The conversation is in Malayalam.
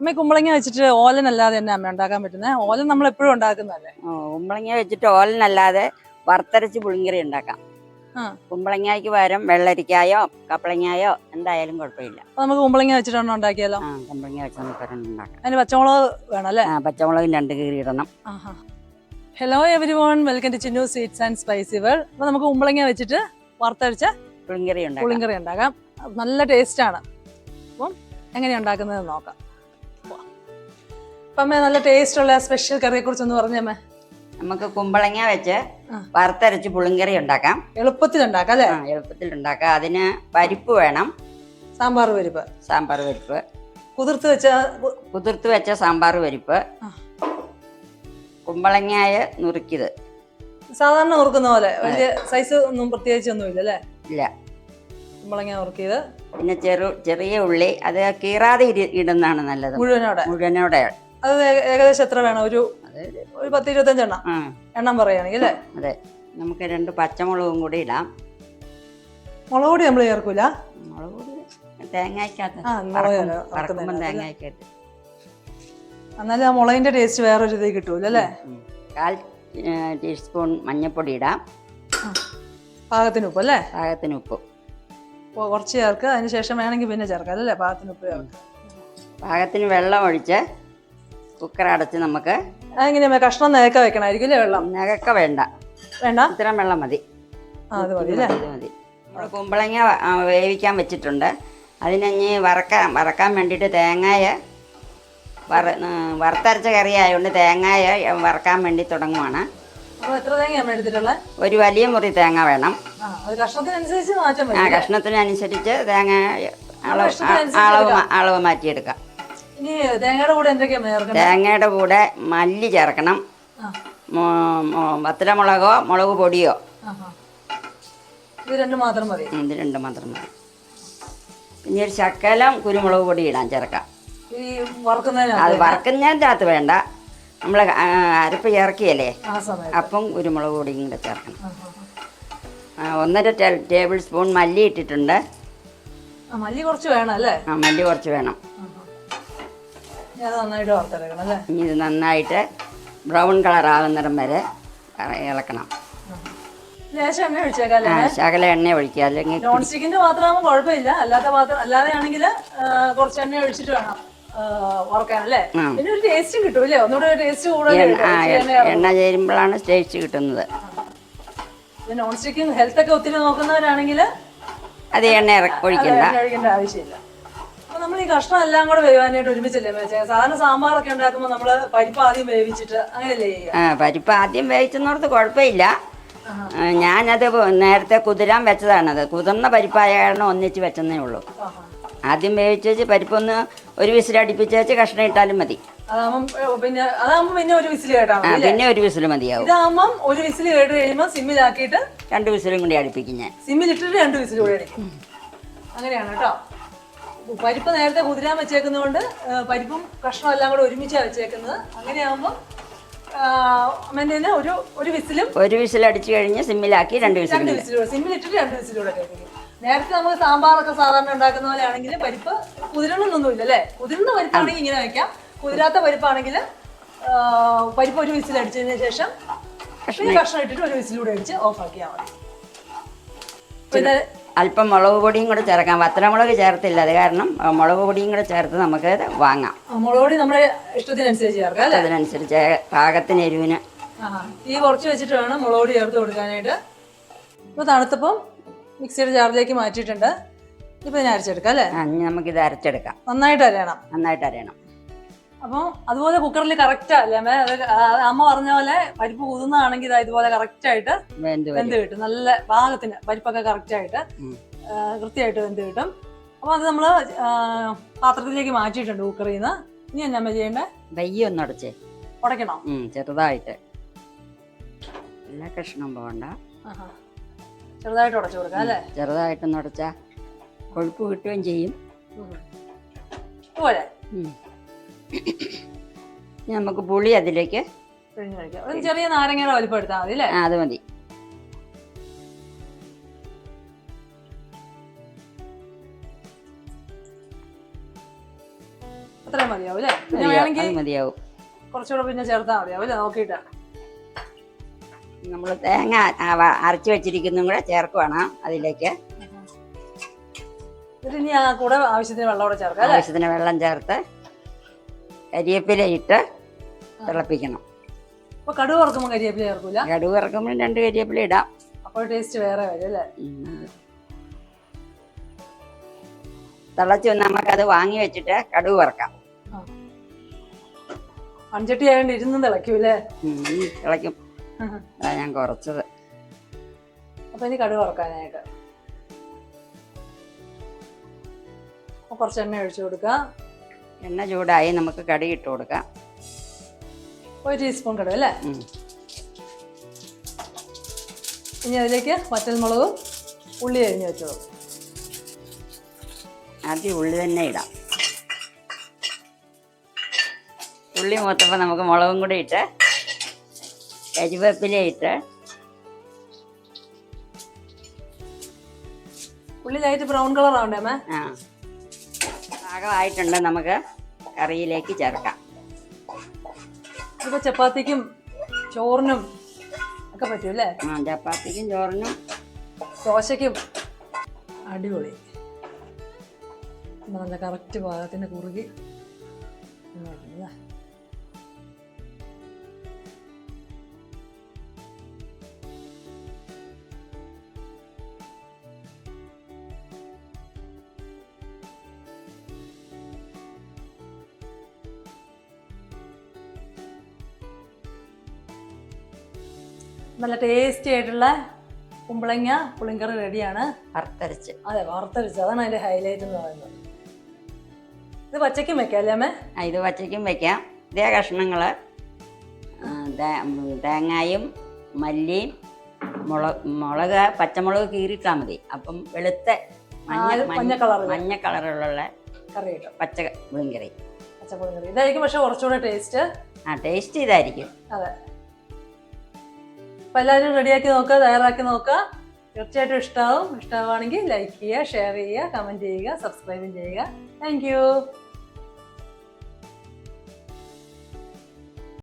അമ്മ കുമ്പളങ്ങ വെച്ചിട്ട് ഓലൻ അല്ലാതെ തന്നെ അമ്മ ഉണ്ടാക്കാൻ പറ്റുന്നത് ഓലൻ നമ്മൾ എപ്പോഴും ഉണ്ടാക്കുന്നതല്ലേ? കുമ്പളങ്ങ വെച്ചിട്ട് ഓലനല്ലാതെ വറുത്തരച്ച് പുളിങ്കറി ഉണ്ടാക്കാം. കുമ്പളങ്ങയ്ക്ക് പകരം വെള്ളരിക്കായോ കപ്പളങ്ങായോ എന്തായാലും കുഴപ്പമില്ല. നമുക്ക് കുമ്പളങ്ങ വെച്ചിട്ടാണ് ഉണ്ടാക്കിയാലോ? കുമ്പളങ്ങ വെച്ച് നമുക്ക് ഉണ്ടാക്കാം. അതിന് പച്ചമുളക് വേണം അല്ലേ പച്ചമുളകും രണ്ട് കീറി ഇടണം. Hello every welcome to Chinnu sweets and spicy world അപ്പൊ നമുക്ക് കുമ്പളങ്ങ വെച്ചിട്ട് വറുത്തരച്ച പുളിങ്കറി ഉണ്ടാക്കാം. പുളിങ്കറി ഉണ്ടാക്കാം. നല്ല ടേസ്റ്റ് ആണ്. അപ്പം എങ്ങനെയാ ഉണ്ടാക്കുന്നത് നോക്കാം. അമ്മ നല്ല ടേസ്റ്റ് ഉള്ള സ്പെഷ്യൽ കറിയെ കുറിച്ച് ഒന്ന് പറഞ്ഞമ്മേ. നമുക്ക് കുമ്പളങ്ങ വെച്ച്. വറുത്തരച്ച് പുളിങ്കറി ഉണ്ടാക്കാം. എളുപ്പത്തിൽ ഉണ്ടാക്കാം അല്ലേ? എളുപ്പത്തിൽ ഉണ്ടാക്കാം. അതിന് പരിപ്പ് വേണം. സാമ്പാർ പരിപ്പ്. സാമ്പാർ പരിപ്പ്. കുതിർത്ത് വെച്ച കുതിർത്ത് വെച്ച സാമ്പാർ പരിപ്പ്. കുമ്പളങ്ങയായ കുമ്പളങ്ങായ നുറുക്കിയത്. സാധാരണ നുറുക്കുന്ന പോലെ. വലിയ സൈസ് ഒന്നും പ്രത്യേകിച്ച് ഒന്നും ഇല്ല അല്ലേ? ഇല്ല. കുമ്പളങ്ങ നുറുക്കിയത് പിന്നെ ചെറു ചെറിയ ഉള്ളി അത് കീറാതെ ഇരി- ഇടുന്നതാണ് നല്ലത്. മുഴുവനോടെ? മുഴുവനോടെ. അത് ഏക- ഏകദേശം എത്ര വേണം? ഒരു ഒരു പത്ത് ഇരുപത്തഞ്ചെണ്ണം ആ. എണ്ണം പറയുകയാണെങ്കിൽ അല്ലേ? അതെ. നമുക്ക് രണ്ട് പച്ചമുളകും കൂടി ഇടാം. മുളക് പൊടി നമ്മൾ ചേർക്കൂല? മുളക് പൊടി തേങ്ങയ്ക്കകത്ത്. ആ, മുളക് വറക്കും- ചേർക്കും. വറക്കുമ്പം വറക്കുന്നതിനകത്ത് തേങ്ങയ്ക്കകത്ത്. എന്നാലും ആ മുളകിന്റെ ടേസ്റ്റ് വേറൊരു ഇത് കിട്ടൂല അല്ലേ? ഉം. കാൽ ഏ, ടീസ്പൂൺ മഞ്ഞൾപ്പൊടി ഇടാം. പാകത്തിന് ഉപ്പ് അല്ലേ? പാകത്തിന് ഉപ്പ്. കുറച്ച് ചേർക്കുക അതിന് ശേഷം വേണമെങ്കിൽ പിന്നെ ചേർക്കാം. അല്ലേ പാകത്തിന് ഉപ്പ് ചേർക്കുക പാകത്തിന് വെള്ളം ഒഴിച്ച് കുക്കർ അടച്ച് നമുക്ക് അതെങ്ങനെയാ? കഷ്ണം നേക്ക വെക്കണമായിരിക്കും അല്ലേ വെള്ളം? നകക്ക വേണ്ട. വേണ്ട? ഇത്രയും വെള്ളം മതി. അത് മതി അല്ലേ? മതി, നമ്മൾ കുമ്പളങ്ങ വേവിക്കാൻ വെച്ചിട്ടുണ്ട്. അതിനഞ്ഞ് വറക്കാൻ വറക്കാൻ വേണ്ടിയിട്ട് തേങ്ങായ വറ വറുത്തരച്ച കറി ആയതുകൊണ്ട് തേങ്ങായ വറക്കാൻ വേണ്ടി തുടങ്ങുവാണ്. എടുത്തിട്ടുള്ളത്? ഒരു വലിയ മുറി തേങ്ങ വേണം. ആ കഷ്ണത്തിനനുസരിച്ച് മാറ്റം ആ കഷ്ണത്തിനനുസരിച്ച് തേങ്ങ അളവ് അളവ് മാറ്റിയെടുക്കാം. തേങ്ങയുടെ കൂടെ എന്തൊക്കെയാണ് തേങ്ങയുടെ കൂടെ മല്ലി ചേർക്കണം. വത്തലമുളകോ മുളക് പൊടിയോ. ഇത് രണ്ടും മാത്രം മതി. ഉം, ഇത് രണ്ട് മാത്രം മതി. പിന്നെ ഒരു ശക്കലം കുരുമുളക് പൊടി ഇടാൻ ചേർക്കാം. അത് വറക്കുന്നതിനകത്ത് വേണ്ട. നമ്മൾ അരപ്പ് ചേർക്കിയല്ലേ? അപ്പം കുരുമുളക് പൊടിയും കൂടെ ചേർക്കണം. ഒന്നര ടേബിൾ സ്പൂൺ മല്ലി ഇട്ടിട്ടുണ്ട്. മല്ലി കുറച്ച് വേണം അല്ലേ? ആ മല്ലി കുറച്ച് വേണം. ഇനി ഇത് നന്നായിട്ട് ബ്രൗൺ കളർ ആകുന്നിടം വരെ ഇളക്കണം. ശകല എണ്ണ ഒഴിക്കുക. അല്ലെങ്കിൽ നോൺ സ്റ്റിക്കിന്റെ പാത്രമാകുമ്പോൾ കുഴപ്പമില്ല. അല്ലാത്ത പാത്രം അല്ലാതെ ആണെങ്കിൽ കുറച്ച് എണ്ണ ഒഴിച്ചിട്ട് വേണം. പിന്നെ ഒരു ടേസ്റ്റും കിട്ടും ഒന്നുകൂടെ ടേസ്റ്റ് കൂടുതൽ എണ്ണ- ചേരുമ്പോഴാണ് ടേസ്റ്റ് കിട്ടുന്നത്. നോൺ ഹെൽത്ത് ഒക്കെ ഒത്തിരി നോക്കുന്നവരാണെങ്കിൽ അത് എണ്ണ ഒഴിക്കണ്ട. ആവശ്യമില്ല. നമ്മൾ ഈ കഷ്ണം എല്ലാം കൂടെ വേവാനായിട്ട് ഒരുമിച്ചല്ലേ സാധാരണ സാമ്പാറൊക്കെ ഉണ്ടാക്കുമ്പോൾ നമ്മൾ പരിപ്പ് ആദ്യം വേവിച്ചിട്ട് അങ്ങനെയല്ലേ പരിപ്പ് ആദ്യം വേവിച്ചെന്നോർത്ത് കുഴപ്പമില്ല. ഞാനത് നേരത്തെ കുതിരാൻ വെച്ചതാണത്. കുതിർന്ന പരിപ്പായ കാരണം ഒന്നിച്ച് വെച്ചെന്നേ ഉള്ളൂ. ആദ്യം വേവിച്ച് വെച്ച് പരിപ്പൊന്ന് ഒരു വിസിലടിപ്പിച്ച് വെച്ച് കഷ്ണം ഇട്ടാലും മതി. പിന്നെ പിന്നെ ഒരു വിസിൽ കേട്ടാ ആ മതി അല്ലേ? പിന്നെ ഒരു വിസിൽ മതിയാവും. ഒരു വിസിൽ കേട്ട് കഴിയുമ്പോൾ സിമ്മിലാക്കിയിട്ട് രണ്ട് വിസിലും കൂടി അടുപ്പിക്കും ഞാൻ. സിമ്മിലിട്ടിട്ട് രണ്ട് വിസിൽ കൂടെ അടിക്കും. അങ്ങനെയാണ് കേട്ടോ. പരിപ്പ് നേരത്തെ കുതിരാൻ വെച്ചേക്കുന്നതുകൊണ്ട് പരിപ്പും കഷ്ണം എല്ലാം കൂടെ ഒരുമിച്ചാണ് വെച്ചേക്കുന്നത്. അങ്ങനെയാകുമ്പോൾ അമ്മേന്റെ തന്നെ ഒരു ഒരു വിസിലും ഒരു വിസിലടിച്ച് കഴിഞ്ഞ് സിമ്മിലാക്കി രണ്ട് വിസിലും രണ്ട് വിസിലൂടെ സിമ്മിലിട്ടിട്ട് രണ്ട് വിസിലൂടെ കേൾപ്പിക്കും നേരത്തെ നമ്മൾ സാമ്പാറൊക്കെ സാധാരണ ഉണ്ടാക്കുന്ന പോലെ ആണെങ്കിൽ പരിപ്പ് കുതിരണമൊന്നുമില്ല അല്ലേ കുതിരുന്ന പരിപ്പാണെങ്കിൽ ഇങ്ങനെ വെക്കാം. കുതിരാത്ത പരിപ്പാണെങ്കിൽ പരിപ്പ് ഒരു വിസിൽ അടിച്ചതിന് ശേഷം കഷ്ണം ഇട്ടിട്ട് ഒരു വിസിലൂടെ അടിച്ച് ഓഫ് ആക്കിയാൽ മതി. പിന്നെ അല്പം മുളക് പൊടിയും കൂടെ ചേർക്കാം. വത്തലമുളക് ചേർത്തില്ല. അത് കാരണം മുളക് പൊടിയും കൂടെ ചേർത്ത് നമുക്ക് വാങ്ങാം. മുളക് പൊടി നമ്മുടെ ഇഷ്ടത്തിനനുസരിച്ച് ചേർക്കാം അതിനനുസരിച്ച് പാകത്തിന് എരിവിന്. ഈ കുറച്ച് വെച്ചിട്ട് വേണം മുളക് പൊടി ചേർത്ത് കൊടുക്കാനായിട്ട്. അപ്പോൾ തണുത്തപ്പം മിക്സിയുടെ ജാറിലേക്ക് മാറ്റിയിട്ടുണ്ട്. ഇപ്പൊ ഞാൻ അരച്ചെടുക്കാം അല്ലേ? നമുക്ക് ഇത് അരച്ചെടുക്കാം. നന്നായിട്ട് അരയണം. നന്നായിട്ട് അരയണം. അപ്പം അതുപോലെ കുക്കറിൽ കറക്റ്റ് അല്ലേ അമ്മേ? പറഞ്ഞ പോലെ പരിപ്പ് കുതുന്നതാണെങ്കിൽ ഇതാ ഇതുപോലെ കറക്റ്റ് ആയിട്ട് വെന്ത് കിട്ടും. നല്ല പാകത്തിന് പരിപ്പൊക്കെ കറക്റ്റ് ആയിട്ട് കൃത്യമായിട്ട് വെന്ത് കിട്ടും. അപ്പൊ അത് നമ്മൾ പാത്രത്തിലേക്ക് മാറ്റിയിട്ടുണ്ട് കുക്കറിൽ നിന്ന്. ഇനി എന്നാ അമ്മ ചെയ്യേണ്ടത് വയ്യ ഒന്ന് അടച്ചേ ഉടയ്ക്കണോ? ചെറുതായിട്ട്. എല്ലാ കഷ്ണം പോകണ്ട. ചെറുതായിട്ട് ഉടച്ചു കൊടുക്കാം അല്ലേ? ചെറുതായിട്ടൊന്ന് അടച്ചാൽ കൊഴുപ്പ് കിട്ടുകയും ചെയ്യും. പോലെ. നമുക്ക് പുളി അതിലേക്ക് ഒരു ചെറിയ നാരങ്ങയുടെ വലിപ്പം എടുത്താൽ മതി അല്ലേ? അത് മതി. അത്രയും മതിയാവും അല്ലേ? മതിയാവും, കുറച്ചുകൂടെ പിന്നെ ചേർത്താൽ മതിയാവും അല്ലേ? നോക്കിയിട്ട്. നമ്മൾ തേങ്ങ അരച്ചു വെച്ചിരിക്കുന്നതും കൂടെ ചേർക്കുവാണ് അതിലേക്ക്. ഇനി കൂടെ ആവശ്യത്തിന് വെള്ളം കൂടെ ചേർക്കാം ആവശ്യത്തിന് വെള്ളം ചേർത്ത് കരിയേപ്പില ഇട്ട് തിളപ്പിക്കണം. അപ്പൊ കടുക് വറക്കുമ്പോൾ കരിയേപ്പില ചേർക്കൂല? കടുക് ഇറക്കുമ്പോൾ രണ്ട് കരിയേപ്പില ഇടാം. അപ്പോൾ ടേസ്റ്റ് വേറെ വരും അല്ലേ? തിളച്ചു നമുക്കത് വാങ്ങി വെച്ചിട്ട് കടുവ് വറക്കാം. മൺചട്ടി ആയതുകൊണ്ട് ഇരുന്ന് തിളയ്ക്കൂലേ തിളയ്ക്കും. അതാ ഞാൻ കുറച്ചത്. അപ്പൊ ഇനി കടുക് വറക്കാനായിട്ട്. അപ്പൊ കുറച്ച് എണ്ണ ഒഴിച്ചു കൊടുക്കാം. എണ്ണ ചൂടായി നമുക്ക് കടി ഇട്ട് കൊടുക്കാം. ഒരു ടീസ്പൂൺ കടുക് അല്ലേ? ഇനി അതിലേക്ക് വറ്റൽമുളകും ഉള്ളി അരിഞ്ഞു വെച്ചോളൂ ആദ്യം ഉള്ളി തന്നെ ഇടാം. ഉള്ളി മൂത്തപ്പോൾ നമുക്ക് മുളകും കൂടി ഇട്ട് കരിവേപ്പില ഇട്ട് ഉള്ളി ലൈറ്റ് ബ്രൗൺ കളർ ആവണ്ടേ അമ്മേ? ആ. പാകമായിട്ടുണ്ട് നമുക്ക് കറിയിലേക്ക് ചേർക്കാം. ഇതിപ്പോ ചപ്പാത്തിക്കും ചോറിനും ഒക്കെ പറ്റും അല്ലേ ആ ചപ്പാത്തിക്കും ചോറിനും ദോശയ്ക്കും അടിപൊളി. നല്ല കറക്റ്റ് പാകത്തിന് കുറുകി. നല്ല ടേസ്റ്റി ആയിട്ടുള്ള കുമ്പളങ്ങ പുളിങ്കറി റെഡിയാണ് വറുത്തരച്ച്. അതെ വറുത്തരച്ച്. അതാണ് അതിന്റെ ഹൈലൈറ്റ് എന്ന് പറയുന്നത്. ഇത് പച്ചയ്ക്കും വെക്കാം അല്ലേ അമ്മേ ഇത് പച്ചയ്ക്കും വെക്കാം. ഇതേ കഷ്ണങ്ങൾ തേങ്ങായും മല്ലിയും മുളക് മുളക് പച്ചമുളക് കീറിയിട്ടാൽ മതി. അപ്പം വെളുത്ത മഞ്ഞ കളർ. മഞ്ഞ കളറിലുള്ള കറി കിട്ടും പച്ച പുളിങ്കറി. പച്ചപ്പുളിങ്കറി. ഇതായിരിക്കും പക്ഷെ കുറച്ചുകൂടെ ടേസ്റ്റ് ആ ടേസ്റ്റ് ഇതായിരിക്കും. അതെ. അപ്പൊ എല്ലാവരും റെഡിയാക്കി നോക്കുക തയ്യാറാക്കി നോക്കുക തീർച്ചയായിട്ടും ഇഷ്ടമാവും ഇഷ്ടമാവുകയാണെങ്കിൽ ലൈക്ക് ചെയ്യുക ഷെയർ ചെയ്യുക കമന്റ് ചെയ്യുക സബ്സ്ക്രൈബും ചെയ്യുക. താങ്ക്